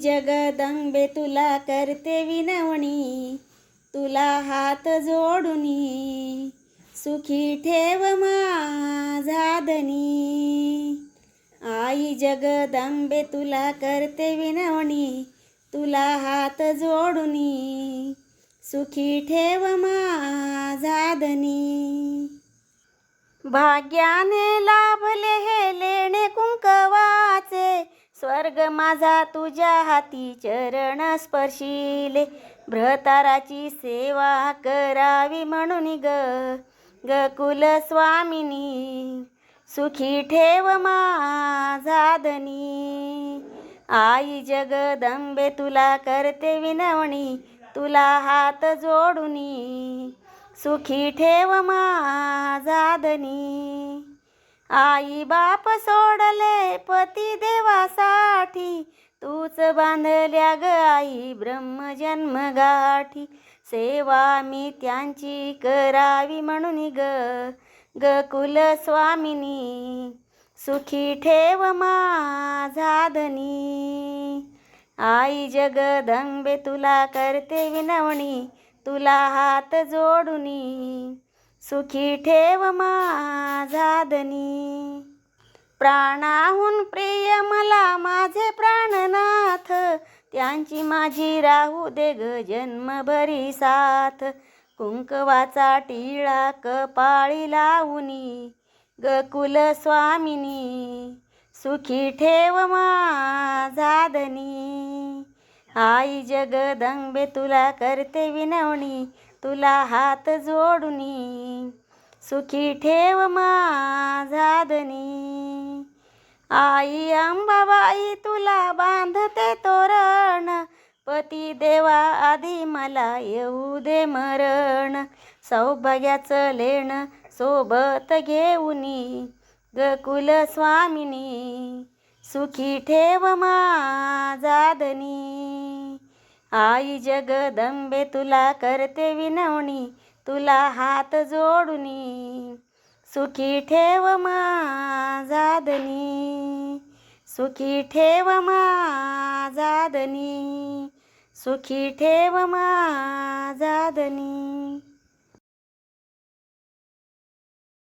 जगदंबे तुला करते विनवणी तुला हात जोडुनी सुखी ठेव माझादनी आई जगदंबे तुला करते विनवणी तुला हात जोडुनी सुखी ठेव माझादनी भाग्याने लाभले हे लेणे कुं स्वर्ग माझा तुझ्या हाती चरण स्पर्शिले. भ्रताराची सेवा करावी म्हणून ग गकुल स्वामिनी. सुखी ठेव माझा धनी. आई जगदंबे तुला करते विनवणी तुला हात जोडुनी. सुखी ठेव माझा धनी. आई बाप सोडले पती देवासाठी. तूच बांधल्या ग आई ब्रह्मजन्म गाठी. सेवा मी त्यांची करावी म्हणून ग ग कुल स्वामिनी. सुखी ठेव माझाधनी आई जगदंबे तुला करते विनवणी तुला हात जोडुनी. सुखी ठेव माझा धनी. प्राणाहून प्रिय मला माझे प्राणनाथ. त्यांची माझी राहू दे ग जन्मभरी साथ. कुंकवाचा टिळा कपाळी लावणी ग कुल स्वामिनी. सुखी ठेव माझा धनी. आई जगदंबे तुला करते विनवणी. तुला हात जोडुनी सुखी ठेव माझादनी आई अंबाबाई तुला बांधते तोरण पती देवा आधी मला येऊ दे मरण. सौभाग्याचं लेण सोबत घेऊनी गकुल स्वामिनी सुखी ठेव माझादनी आई जगदंबे तुला करते विनवणी तुला हात जोडुनी. सुखी ठेव माझादनी सुखी ठेव माझादनी सुखी ठेव माझादनी